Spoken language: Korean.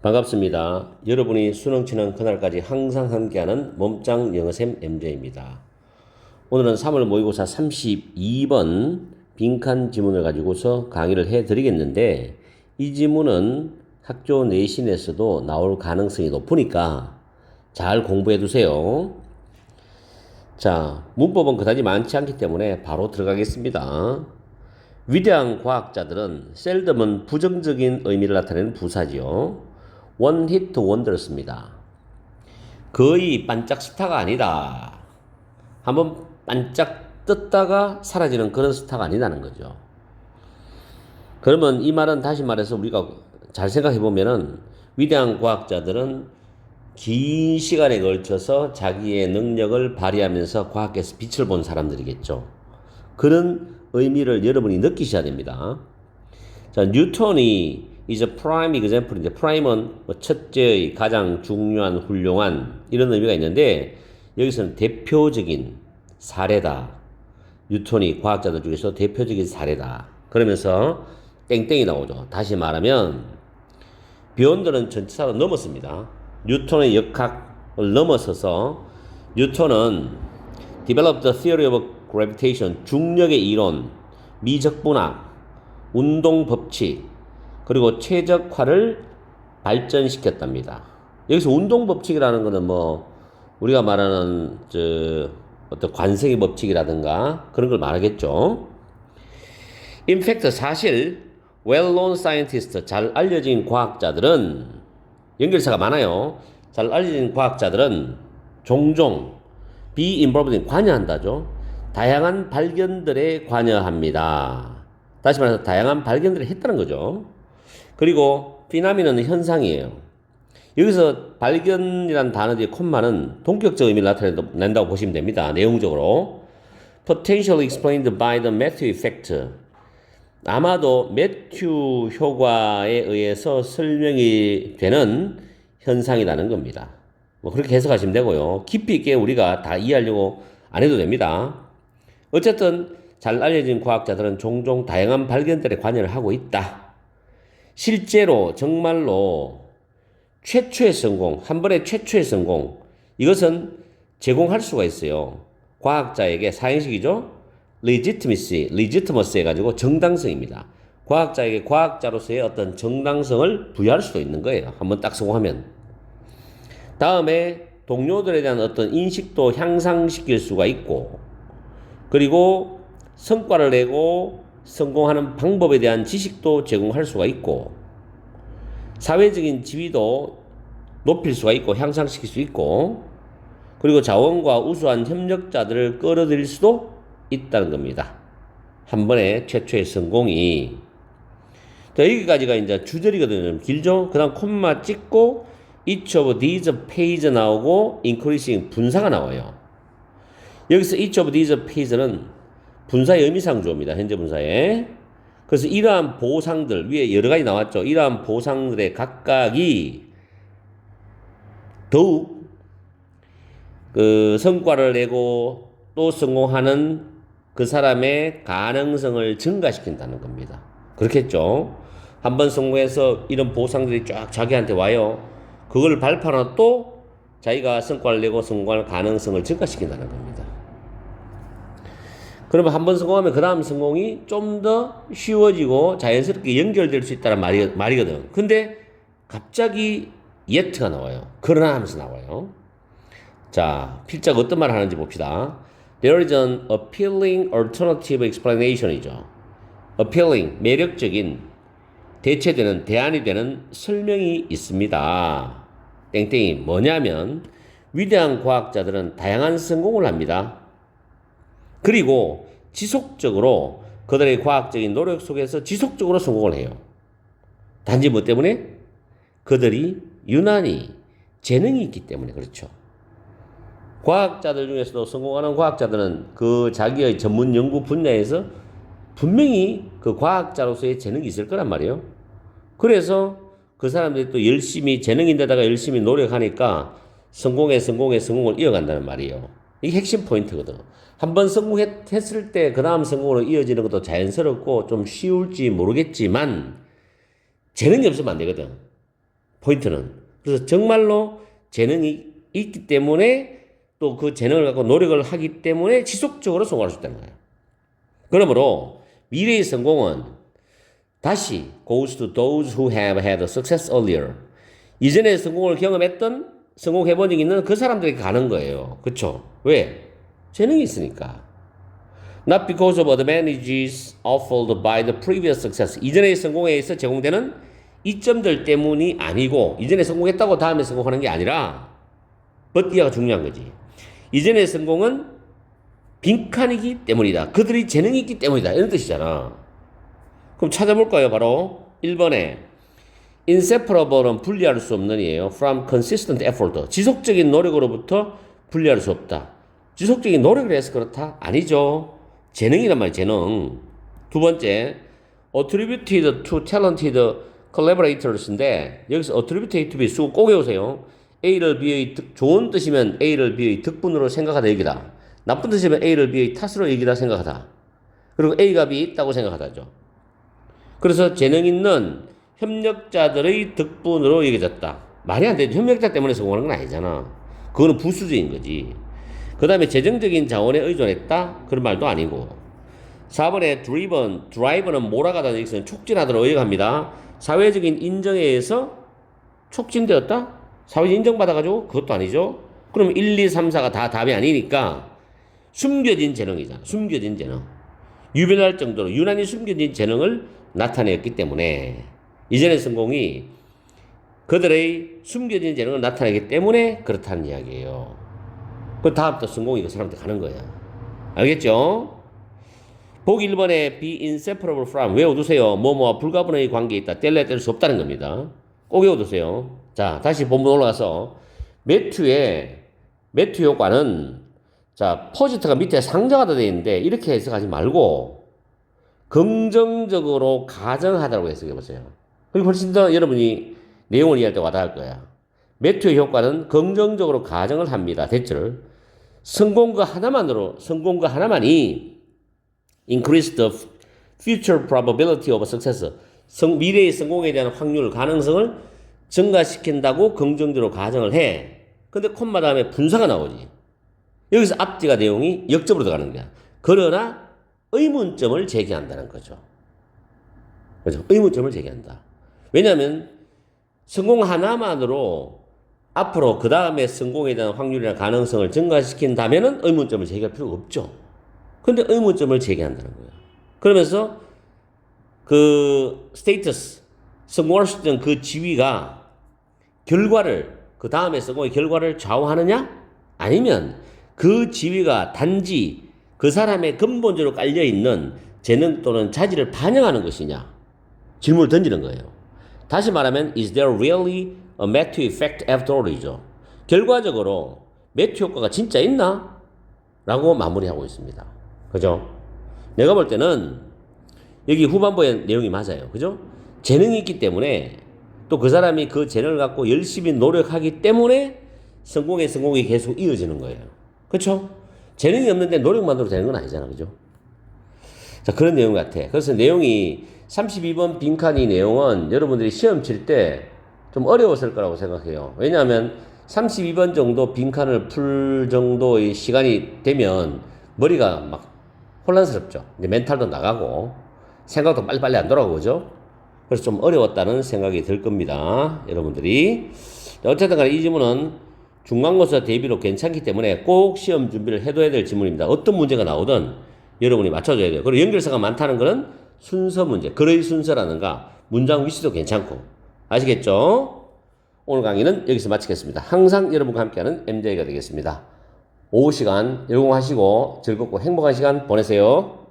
반갑습니다. 여러분이 수능 치는 그날까지 항상 함께하는 몸짱 영어샘 MJ입니다. 오늘은 3월 모의고사 32번 빈칸 지문을 가지고서 강의를 해 드리겠는데 이 지문은 학교 내신에서도 나올 가능성이 높으니까 잘 공부해 두세요. 자, 문법은 그다지 많지 않기 때문에 바로 들어가겠습니다. 위대한 과학자들은 셀덤은 부정적인 의미를 나타내는 부사지요. 원 히트 원더였습니다. 거의 반짝 스타가 아니다. 한번 반짝 떴다가 사라지는 그런 스타가 아니다는 거죠. 그러면 이 말은 다시 말해서 우리가 잘 생각해 보면은 위대한 과학자들은 긴 시간에 걸쳐서 자기의 능력을 발휘하면서 과학에서 빛을 본 사람들이겠죠. 그런 의미를 여러분이 느끼셔야 됩니다. 자, 뉴턴이 is a prime example인데 prime은 뭐 첫째의 가장 중요한 훌륭한 이런 의미가 있는데 여기서는 대표적인 사례다. 뉴턴이 과학자들 중에서 대표적인 사례다. 그러면서 땡땡이 나오죠. 다시 말하면 비욘드는 전치사로 넘었습니다. 뉴턴의 역학을 넘어서서 뉴턴은 developed the theory of gravitation 중력의 이론, 미적분학, 운동 법칙, 그리고 최적화를 발전시켰답니다. 여기서 운동 법칙이라는 것은 뭐 우리가 말하는 저 어떤 관성의 법칙이라든가 그런 걸 말하겠죠. In fact 사실 well-known scientist 잘 알려진 과학자들은 연결사가 많아요. 잘 알려진 과학자들은 종종 be involved in 관여한다죠. 다양한 발견들에 관여합니다. 다시 말해서 다양한 발견들을 했다는 거죠. 그리고 피나미는 현상이에요. 여기서 발견이란 단어 뒤에 콤마는 동격적 의미를 나타낸다고 보시면 됩니다. 내용적으로. potentially explained by the Matthew effect. 아마도 매튜 효과에 의해서 설명이 되는 현상이라는 겁니다. 뭐 그렇게 해석하시면 되고요. 깊이 있게 우리가 다 이해하려고 안 해도 됩니다. 어쨌든 잘 알려진 과학자들은 종종 다양한 발견들에 관여를 하고 있다. 실제로 정말로 최초의 성공, 한 번의 최초의 성공, 이것은 제공할 수가 있어요. 과학자에게 사행식이죠. legitimacy, legitimacy 해가지고 정당성입니다. 과학자에게 과학자로서의 어떤 정당성을 부여할 수도 있는 거예요. 한번 딱 성공하면. 다음에 동료들에 대한 어떤 인식도 향상시킬 수가 있고, 그리고 성과를 내고 성공하는 방법에 대한 지식도 제공할 수가 있고, 사회적인 지위도 높일 수가 있고, 향상시킬 수 있고, 그리고 자원과 우수한 협력자들을 끌어들일 수도 있다는 겁니다. 한 번에 최초의 성공이. 자, 여기까지가 이제 주절이거든요. 길죠? 그 다음 콤마 찍고, each of these page 나오고, increasing 분사가 나와요. 여기서 each of these page는 분사의 의미상 주어입니다. 현재 분사에. 그래서 이러한 보상들, 위에 여러 가지 나왔죠. 이러한 보상들의 각각이 더욱 그 성과를 내고 또 성공하는 그 사람의 가능성을 증가시킨다는 겁니다. 그렇겠죠? 한 번 성공해서 이런 보상들이 쫙 자기한테 와요. 그걸 발판으로 또 자기가 성과를 내고 성공할 가능성을 증가시킨다는 겁니다. 그러면 한 번 성공하면 그 다음 성공이 좀 더 쉬워지고 자연스럽게 연결될 수 있다는 말이, 말이거든. 근데 갑자기 yet가 나와요. 그러나 하면서 나와요. 자, 필자가 어떤 말을 하는지 봅시다. There is an appealing alternative explanation이죠. appealing, 매력적인, 대체되는, 대안이 되는 설명이 있습니다. 땡땡이 뭐냐면, 위대한 과학자들은 다양한 성공을 합니다. 그리고 지속적으로 그들의 과학적인 노력 속에서 지속적으로 성공을 해요. 단지 뭐 때문에? 그들이 유난히 재능이 있기 때문에 그렇죠. 과학자들 중에서도 성공하는 과학자들은 그 자기의 전문 연구 분야에서 분명히 그 과학자로서의 재능이 있을 거란 말이에요. 그래서 그 사람들이 또 열심히 재능인데다가 열심히 노력하니까 성공에 성공에 성공을 이어간다는 말이에요. 이게 핵심 포인트거든. 한 번 성공했을 때 그 다음 성공으로 이어지는 것도 자연스럽고 좀 쉬울지 모르겠지만 재능이 없으면 안 되거든. 포인트는. 그래서 정말로 재능이 있기 때문에 또 그 재능을 갖고 노력을 하기 때문에 지속적으로 성공할 수 있다는 거예요. 그러므로 미래의 성공은 다시 goes to those who have had success earlier. 이전에 성공을 경험했던 성공 해본 적 있는 그 사람들에게 가는 거예요. 그쵸? 왜? 재능이 있으니까. Not because of advantages offered by the previous success. 이전의 성공에 의해서 제공되는 이점들 때문이 아니고 이전에 성공했다고 다음에 성공하는 게 아니라 이하가 중요한 거지. 이전의 성공은 빈칸이기 때문이다. 그들이 재능이 있기 때문이다. 이런 뜻이잖아. 그럼 찾아볼까요? 바로 1번에 inseparable은 분리할 수 없는 이에요. from consistent effort. 지속적인 노력으로부터 분리할 수 없다. 지속적인 노력을 해서 그렇다? 아니죠. 재능이란 말이야, 재능. 두 번째, attributed to talented collaborators인데, 여기서 attributed to be 쓰고 꼭 외우세요. A를 B의 득, 좋은 뜻이면 A를 B의 득분으로 생각하다 얘기다. 나쁜 뜻이면 A를 B의 탓으로 얘기다 생각하다. 그리고 A가 B 있다고 생각하다죠. 그래서 재능 있는 협력자들의 득분으로 얘기해졌다. 말이 안 되죠. 협력자 때문에 성공하는 건 아니잖아. 그거는 부수적인 거지. 그 다음에 재정적인 자원에 의존했다? 그런 말도 아니고. 4번에 driven, drive는 몰아가다는 얘기는 촉진하도록 의역합니다. 사회적인 인정에 의해서 촉진되었다? 사회적 인정받아가지고 그것도 아니죠. 그럼 1, 2, 3, 4가 다 답이 아니니까 숨겨진 재능이잖아. 숨겨진 재능. 유별날 정도로 유난히 숨겨진 재능을 나타냈기 때문에 이전의 성공이 그들의 숨겨진 재능을 나타내기 때문에 그렇다는 이야기예요. 그 다음부터 성공이 그 사람한테 가는 거야. 알겠죠? 보기 1번에 be inseparable from 외워두세요. 뭐뭐와 불가분의 관계에 있다. 뗄래 뗄 수 없다는 겁니다. 꼭 외워두세요. 자, 다시 본문 올라가서 매튜의 매튜 효과는 자, 포지트가 밑에 상정하다 되어 있는데 이렇게 해석하지 말고 긍정적으로 가정하다고 해석해 보세요. 그리고 훨씬 더 여러분이 내용을 이해할 때 와닿을 거야. 매튜의 효과는 긍정적으로 가정을 합니다. 대절 성공과 하나만으로 성공과 하나만이 increase the future probability of success. 성, 미래의 성공에 대한 확률, 가능성을 증가시킨다고 긍정적으로 가정을 해. 근데 콤마 다음에 분사가 나오지. 여기서 앞뒤가 내용이 역접으로 들어가는 거야. 그러나 의문점을 제기한다는 거죠. 그죠? 의문점을 제기한다. 왜냐하면 성공 하나만으로 앞으로 그 다음에 성공에 대한 확률이나 가능성을 증가시킨다면은 의문점을 제기할 필요가 없죠. 근데 의문점을 제기한다는 거예요. 그러면서 그 스테이터스, 성공할 수 있는 그 지위가 결과를, 그 다음에 성공의 결과를 좌우하느냐? 아니면 그 지위가 단지 그 사람의 근본적으로 깔려있는 재능 또는 자질을 반영하는 것이냐? 질문을 던지는 거예요. 다시 말하면, is there really a Matthew effect after all이죠. 결과적으로 매튜 효과가 진짜 있나? 라고 마무리하고 있습니다. 그죠? 내가 볼 때는 여기 후반부의 내용이 맞아요. 그죠? 재능이 있기 때문에 또 그 사람이 그 재능을 갖고 열심히 노력하기 때문에 성공의 성공이 계속 이어지는 거예요. 그렇죠? 재능이 없는데 노력만으로 되는 건 아니잖아. 그죠? 자, 그런 내용 같아. 그래서 내용이 32번 빈칸 이 내용은 여러분들이 시험 칠 때 좀 어려웠을 거라고 생각해요. 왜냐하면 32번 정도 빈칸을 풀 정도의 시간이 되면 머리가 막 혼란스럽죠. 이제 멘탈도 나가고 생각도 빨리빨리 안 돌아오죠. 그래서 좀 어려웠다는 생각이 들 겁니다. 여러분들이. 어쨌든 간에 이 지문은 중간고사 대비로 괜찮기 때문에 꼭 시험 준비를 해둬야 될 지문입니다. 어떤 문제가 나오든 여러분이 맞춰줘야 돼요. 그리고 연결사가 많다는 것은 순서 문제, 글의 순서라는가 문장 위치도 괜찮고 아시겠죠? 오늘 강의는 여기서 마치겠습니다. 항상 여러분과 함께하는 MJ가 되겠습니다. 오후 시간 열공하시고 즐겁고 행복한 시간 보내세요.